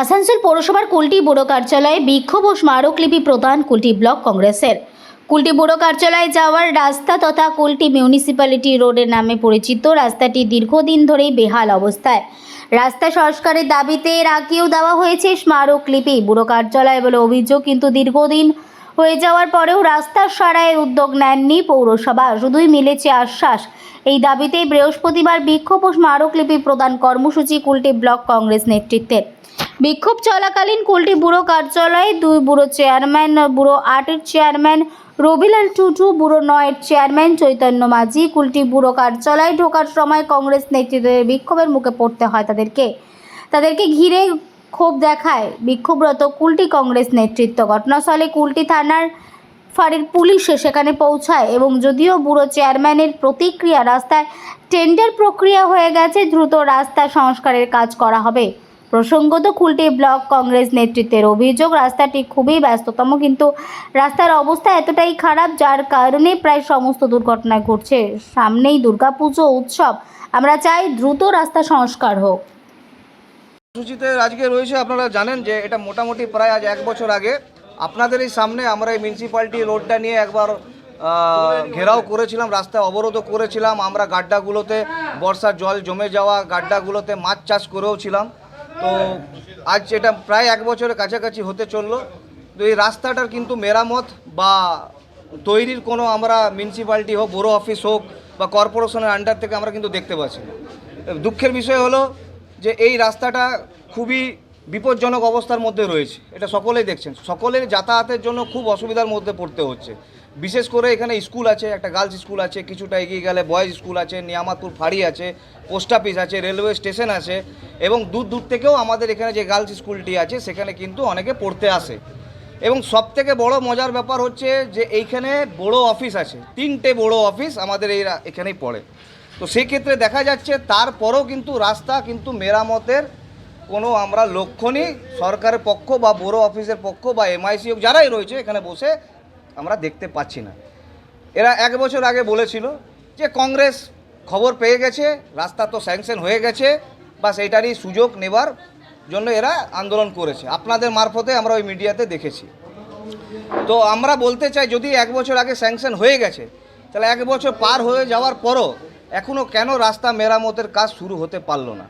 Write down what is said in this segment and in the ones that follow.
আসানসোল পৌরসভার কুলটি বুড়ো কার্যালয়ে বিক্ষোভ ও স্মারকলিপি প্রদান কুলটি ব্লক কংগ্রেসের। কুলটি বুড়ো কার্যালয়ে যাওয়ার রাস্তা তথা কুলটি মিউনিসিপ্যালিটি রোডের নামে পরিচিত রাস্তাটি দীর্ঘদিন ধরেই বেহাল অবস্থায়। রাস্তা সংস্কারের দাবিতে এর আগেও দেওয়া হয়েছে স্মারকলিপি। বুড়ো কার্যালয় বলে অভিযোগ কিন্তু দীর্ঘদিন হয়ে যাওয়ার পরেও রাস্তার সারাইয়ের উদ্যোগ নেননি পৌরসভা। শুধুই মিলেছে আশ্বাস। এই দাবিতে বৃহস্পতিবার বিক্ষোভ ও স্মারকলিপি প্রদান কর্মসূচি কুলটি ব্লক কংগ্রেস নেতৃত্বের। বিক্ষোভ চলাকালীন কুলটি বুড়ো কার্যালয়ে দুই ব্যুরো চেয়ারম্যান, ব্যুরো আটের চেয়ারম্যান, রবিলাল টুটু ব্যুরো নয়ের চেয়ারম্যান চৈতন্য মাঝি। কুলটি বুড়ো কার্যালয়ে ঢোকার সময় কংগ্রেস নেতৃত্বের বিক্ষোভের মুখে পড়তে হয় তাদেরকে। তাদেরকে ঘিরে ক্ষোভ দেখায় বিক্ষোভরত কুলটি কংগ্রেস নেতৃত্ব। ঘটনাস্থলে কুলটি থানার ফাঁড়ির পুলিশ সেখানে পৌঁছায় এবং যদিও ব্যুরো চেয়ারম্যানের প্রতিক্রিয়া রাস্তায় টেন্ডার প্রক্রিয়া হয়ে গেছে, দ্রুত রাস্তা সংস্কারের কাজ করা হবে। প্রসঙ্গত কুলটি ব্লক কংগ্রেস নেতৃত্বের অভিযোগ, রাস্তাটি খুবই ব্যস্ততম, কিন্তু রাস্তার অবস্থা এতটাই খারাপ, যার কারণে প্রায় সমস্ত দুর্ঘটনা ঘটছে। সামনেই দুর্গাপুজো উৎসব। আমরা চাই দ্রুত রাস্তা সংস্কার হোক। সূচিতে আজকে রয়েছে, আপনারা জানেন যে এটা মোটামুটি প্রায় আজ এক বছর আগে। আপনাদের এই সামনে আমরা এই মিউনিসিপ্যালিটি রোডটা নিয়ে একবার ঘেরাও করেছিলাম রাস্তায় অবরোধও করেছিলাম। আমরা গাড্ডাগুলোতে বর্ষার জল জমে যাওয়া, গাড্ডাগুলোতে মাছ চাষ করেও ছিলাম। তো আজ এটা প্রায় এক বছরের কাছাকাছি হতে চলল। তো এই রাস্তাটার কিন্তু মেরামত বা তৈরির কোনো আমরা মিউনিসিপ্যালিটি হোক বড়ো অফিস হোক বা কর্পোরেশনের আন্ডার থেকে আমরা কিন্তু দেখতে পাচ্ছি দুঃখের বিষয় হলো যে এই রাস্তাটা খুবই বিপজ্জনক অবস্থার মধ্যে রয়েছে। এটা সকলেই দেখছেন। সকলের যাতায়াতের জন্য খুব অসুবিধার মধ্যে পড়তে হচ্ছে। বিশেষ করে এখানে স্কুল আছে, একটা গার্লস স্কুল আছে, কিছুটা এগিয়ে গেলে বয়েজ স্কুল আছে নিয়ামাতুর ফাঁড়ি আছে পোস্ট অফিস আছে রেলওয়ে স্টেশন আছে এবং দূর দূর থেকেও আমাদের এখানে যে গার্লস স্কুলটি আছে সেখানে কিন্তু অনেকে পড়তে আসে। এবং সব থেকে বড় মজার ব্যাপার হচ্ছে যে এইখানে বড় অফিস আছে, তিনটে বড় অফিস আমাদের এই এখানেই পড়ে। তো সেই ক্ষেত্রে দেখা যাচ্ছে তারপরেও কিন্তু রাস্তা কিন্তু মেরামতের কোনো আমরা লক্ষণই সরকারের পক্ষ বা বড় অফিসের পক্ষ বা এমআইসি হোক, যারাই রয়েছে এখানে বসে আমরা দেখতে পাচ্ছি না। এরা এক বছর আগে বলেছিল যে কংগ্রেস খবর পেয়ে গেছে, রাস্তা তো স্যাংশন হয়ে গেছে, বা সেইটারই সুযোগ নেবার জন্য এরা আন্দোলন করেছে। আপনাদের মারফতে আমরা ওই মিডিয়াতে দেখেছি। তো আমরা বলতে চাই, যদি এক বছর আগে স্যাংশন হয়ে গেছে, তাহলে এক বছর পার হয়ে যাওয়ার পরও এখনও কেন রাস্তা মেরামতের কাজ শুরু হতে পারল না?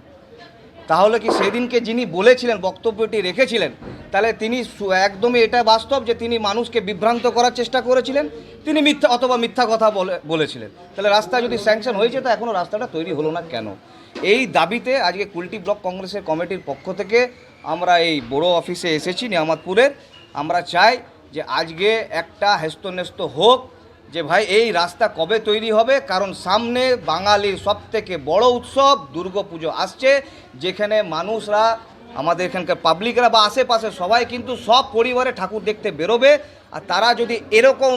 তাহলে কি সেদিনকে যিনি বলেছিলেন, বক্তব্যটি রেখেছিলেন তাহলে তিনি একদমই এটা বাস্তব যে তিনি মানুষকে বিভ্রান্ত করার চেষ্টা করেছিলেন, তিনি মিথ্যা অথবা মিথ্যা কথা বলে বলেছিলেন। তাহলে রাস্তা যদি স্যাংশন হয়েছে তো এখনও রাস্তাটা তৈরি হলো না কেন? এই দাবিতে আজকে কুলটি ব্লক কংগ্রেসের কমিটির পক্ষ থেকে আমরা এই বড় অফিসে এসেছি, নিয়ামতপুরের। আমরা চাই যে আজকে একটা হেস্তনেস্ত হোক, যে ভাই এই রাস্তা কবে তৈরি হবে? কারণ সামনে বাঙালির সব থেকে বড় উৎসব দুর্গাপুজো আসছে, যেখানে মানুষরা আমাদের এখানকার পাবলিকরা বা আশেপাশে সবাই কিন্তু সব পরিবারে ঠাকুর দেখতে বেরোবে। আর তারা যদি এরকম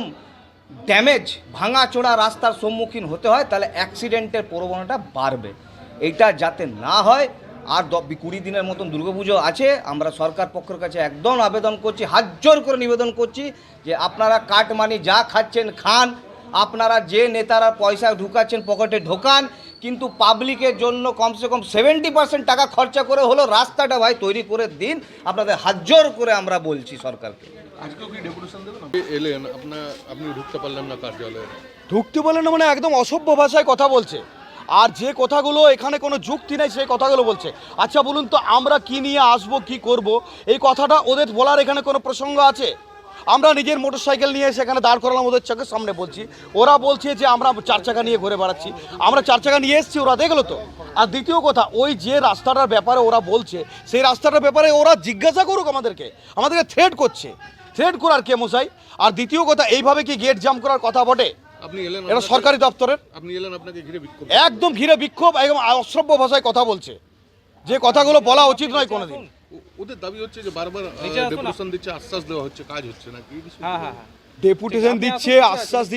ড্যামেজ ভাঙাচোড়া রাস্তার সম্মুখীন হতে হয়, তাহলে অ্যাক্সিডেন্টের প্রবণতা বাড়বে। এইটা যাতে না হয়, আর কুড়ি দিনের মতন দুর্গাপুজো আছে, আমরা সরকার পক্ষের কাছে একদম আবেদন করছি, হাত জোর করে নিবেদন করছি যে আপনারা কাটমানি যা খাচ্ছেন, খান। আপনারা যে নেতারা পয়সা ঢুকাচ্ছেন, পকেটে ঢোকান কিন্তু পাবলিকের জন্য কমসে কম সেভেন্টি পার্সেন্ট টাকা খরচা করে হলো রাস্তাটা ভাই তৈরি করে দিন। আপনাদের হাত জোর করে আমরা বলছি সরকারকে। এলেন আপনার আপনি ঢুকতে পারলেন না কার্যালয়ে। ঢুকতে বলে না মানে একদম অসভ্য ভাষায় কথা বলছে। আর যে কথাগুলো এখানে কোনো যুক্তি নেই সেই কথাগুলো বলছে। আচ্ছা বলুন তো আমরা কি নিয়ে আসব কি করব? এই কথাটা ওদের বলার এখানে কোনো প্রসঙ্গ আছে? আমরা নিজের মোটর সাইকেল নিয়ে সেখানে দাঁড় করালাম ওদের চোখের সামনে বলছি। ওরা বলছে যে আমরা চার চাকা নিয়ে ঘুরে বেড়াচ্ছি। আমরা চার চাকা নিয়ে এসেছি ওরা দেখল তো। আর দ্বিতীয় কথা ওই যে রাস্তাটার ব্যাপারে ওরা বলছে সেই রাস্তাটার ব্যাপারে ওরা জিজ্ঞাসা করুক আমাদেরকে। আমাদেরকে থ্রেড করছে। থ্রেড করার কে মশাই? আর দ্বিতীয় কথা এইভাবে কি গেট জাম করার কথা বটে? আপনি এলেন এটা সরকারি দপ্তরের। আপনি এলেন আপনাকে ঘিরে বিক্ষোভ। একদম ঘিরে বিক্ষোভ একদম অশ্রব্য ভাষায় কথা বলছে। যে কথাগুলো বলা উচিত নয় কোনোদিন। ওদের দাবি হচ্ছে যে বারবার ডেপুটেশন দিচ্ছে আশ্বাস দেওয়া হচ্ছে কাজ হচ্ছে না কি বিষয়? ডেপুটেশন দিচ্ছে আশ্বাস দিচ্ছে।